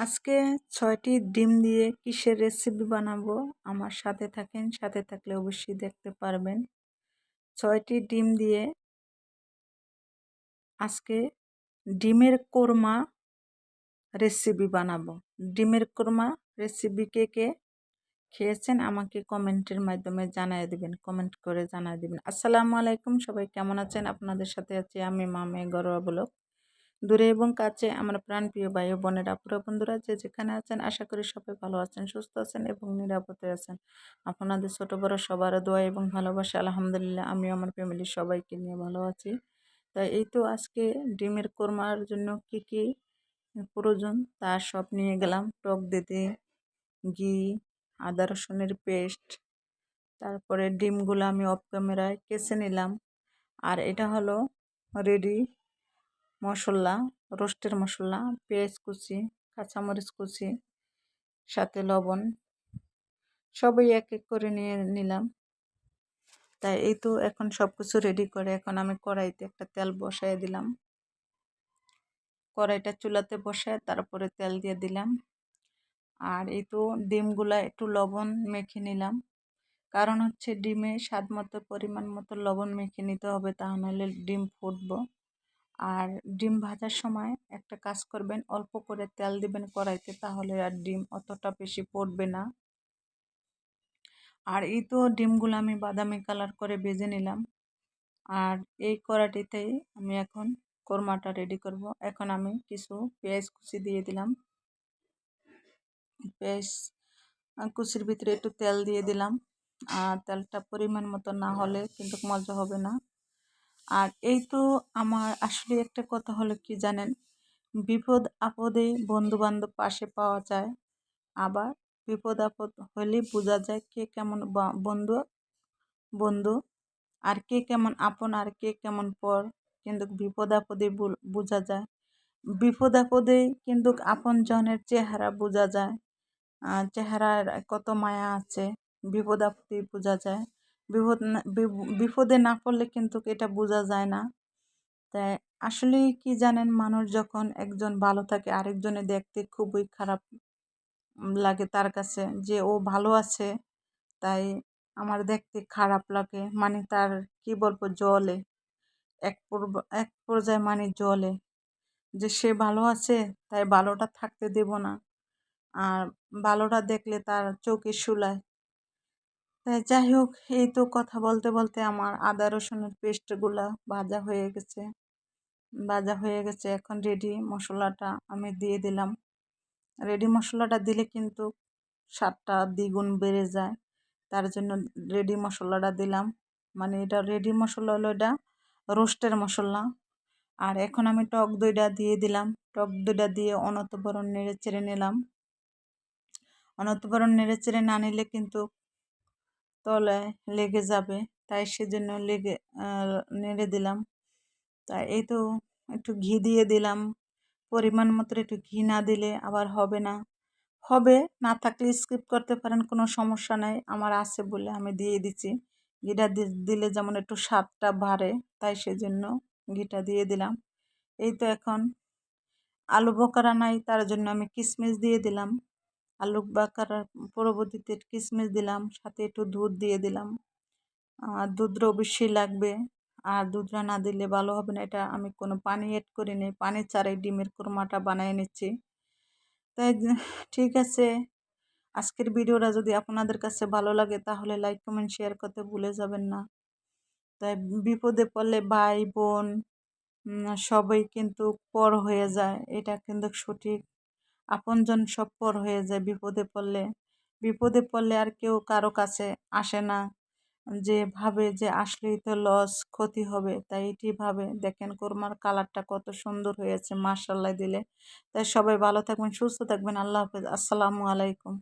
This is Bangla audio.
আজকে ছয়টি ডিম দিয়ে কিসের রেসিপি বানাবো? আমার সাথে থাকেন, সাথে থাকলে অবশ্যই দেখতে পারবেন। ছয়টি ডিম দিয়ে আজকে ডিমের কোরমা রেসিপি বানাবো। ডিমের কোরমা রেসিপি কে কে খেয়েছেন আমাকে কমেন্টের মাধ্যমে জানাই দেবেন, কমেন্ট করে জানাই দেবেন। আসসালামু আলাইকুম, সবাই কেমন আছেন? আপনাদের সাথে আছি আমি মামে গরোয়া দূরে এবং কাছে আমার প্রাণপ্রিয় ভাই বোনেরা পুরো বন্ধুরা যে যেখানে আছেন, আশা করি সবাই ভালো আছেন, সুস্থ আছেন এবং নিরাপদে আছেন। আপনাদের ছোট বড় সবার দোয়া এবং ভালোবাসা, আলহামদুলিল্লাহ আমি আমার ফ্যামিলির সবাইকে নিয়ে ভালো আছি। তাই এই তো আজকে ডিমের কোরমার জন্য কি কি প্রয়োজন তা সব নিয়ে গেলাম। টক দিতে, ঘি, আদা রসুনের পেস্ট, তারপরে ডিমগুলো আমি অফ ক্যামেরায় কেসে নিলাম। আর এটা হলো রেডি মশলা, রোস্টের মশলা, পেঁয়াজ কুচি, কাঁচামরিচ কুচি, সাথে লবণ, সবই এক এক করে নিয়ে নিলাম। তাই এই তো এখন সব কিছু রেডি করে এখন আমি কড়াইতে একটা তেল বসাই দিলাম। কড়াইটা চুলাতে বসায় তারপরে তেল দিয়ে দিলাম। আর এই তো ডিমগুলা একটু লবণ মেখে নিলাম। কারণ হচ্ছে ডিমে স্বাদ মতো পরিমাণ মতো লবণ মেখে নিতে হবে, তা নাহলে ডিম ফুটবো। আর ডিম ভাজার সময় একটা কাজ করবেন, অল্প করে তেল দিবেন কড়াইতে, তাহলে আর ডিম অতটা বেশি পড়বে না। আর এই তো ডিমগুলো আমি বাদামি কালার করে ভেজে নিলাম। আর এই কড়াটিতেই আমি এখন কোরমাটা রেডি করব। এখন আমি কিছু পেঁয়াজ কুচি দিয়ে দিলাম। পেঁয়াজ কুচির ভিতরে একটু তেল দিয়ে দিলাম। আর তেলটা পরিমাণ মতো না হলে কিন্তু মজা হবে না। আর এই তো আমার আসলে একটা কথা হলো কি জানেন? বিপদ আপদে বন্ধু বান্ধব পাশে পাওয়া যায়, আবার বিপদ আপদ হলে বোঝা যায় কে কেমন বন্ধু বন্ধু আর কে কেমন আপন আর কে কেমন পর কিন্তু বিপদ আপদে বোঝা যায়। বিপদ আপদে কিন্তু আপন জনের চেহারা বোঝা যায় চেহারার কত মায়া আছে, বিপদ আপদে বোঝা যায়। বিপদ বিপদে না পড়লে কিন্তু এটা বোঝা যায় না। তাই আসলে কি জানেন, মানুষ যখন একজন ভালো থাকে আরেকজনে দেখতে খুবই খারাপ লাগে তার কাছে যে ও ভালো আছে, তাই আমার দেখতে খারাপ লাগে। মানে তার কি বলব, জলে। এক এক পর্যায়ে মানে জলে। যে সে ভালো আছে, তাই ভালোটা থাকতে দেব না। আর ভালোটা দেখলে তার চোখে শুলায় যাই হোক, এই তো কথা বলতে বলতে আমার আদা, রসুনের পেস্টগুলা ভাজা হয়ে গেছে। ভাজা হয়ে গেছে, এখন রেডি মশলাটা আমি দিয়ে দিলাম। রেডি মশলাটা দিলে কিন্তু স্বাদটা দ্বিগুণ বেড়ে যায়। তার জন্য রেডি মশলাটা দিলাম। মানে এটা রেডি মশলা হলো এটা রোস্টের মশলা। আর এখন আমি টক দইটা দিয়ে দিলাম। টক দইটা দিয়ে অনতবরণ নেড়ে চেড়ে নিলাম। অনতবরণ নেড়ে চেড়ে না নিলে কিন্তু তলায় লেগে যাবে। তাই সেজন্য লেগে নেড়ে দিলাম। তাই এই তো একটু ঘি দিয়ে দিলাম। পরিমাণ মতো একটু ঘি না দিলে আবার হবে না। হবে, না থাকলে স্কিপ করতে পারেন, কোনো সমস্যা নাই। আমার আছে বলে আমি দিয়ে দিচ্ছি। ঘিটা দিলে যেমন একটু স্বাদটা বাড়ে, তাই সেজন্য ঘিটা দিয়ে দিলাম। এই তো এখন আলু বকারা নাই, তার জন্য আমি কিশমিশ দিয়ে দিলাম। আলু বাকারার পরবর্তীতে কিশমিশ দিলাম, সাথে একটু দুধ দিয়ে দিলাম। আর দুধটা অবশ্যই লাগবে। আর দুধটা না দিলে ভালো হবে না, এটা আমি কোনো পানি এড করিনি। পানি চারাই ডিমের কোরমাটা বানিয়ে নিচ্ছি। তাই ঠিক আছে। আজকের ভিডিওটা যদি আপনাদের কাছে ভালো লাগে, তাহলে লাইক কমেন্ট শেয়ার করতে ভুলে যাবেন না। তাই বিপদে পড়লে ভাই, বোন সবাই কিন্তু পর হয়ে যায়। এটা কিন্তু সঠিক। আপনজন সব পর হয়ে যায় বিপদে পড়লে। বিপদে পড়লে আর কেউ কারও কাছে আসে না। যে ভাবে যে আসলেই তো লস ক্ষতি হবে, তাই এটি ভাবে। দেখেন কোরমার কালারটা কত সুন্দর হয়েছে মার্শাল্লাহ দিলে। তাই সবাই ভালো থাকবেন, সুস্থ থাকবেন। আল্লাহ হাফেজ। আসসালামু আলাইকুম।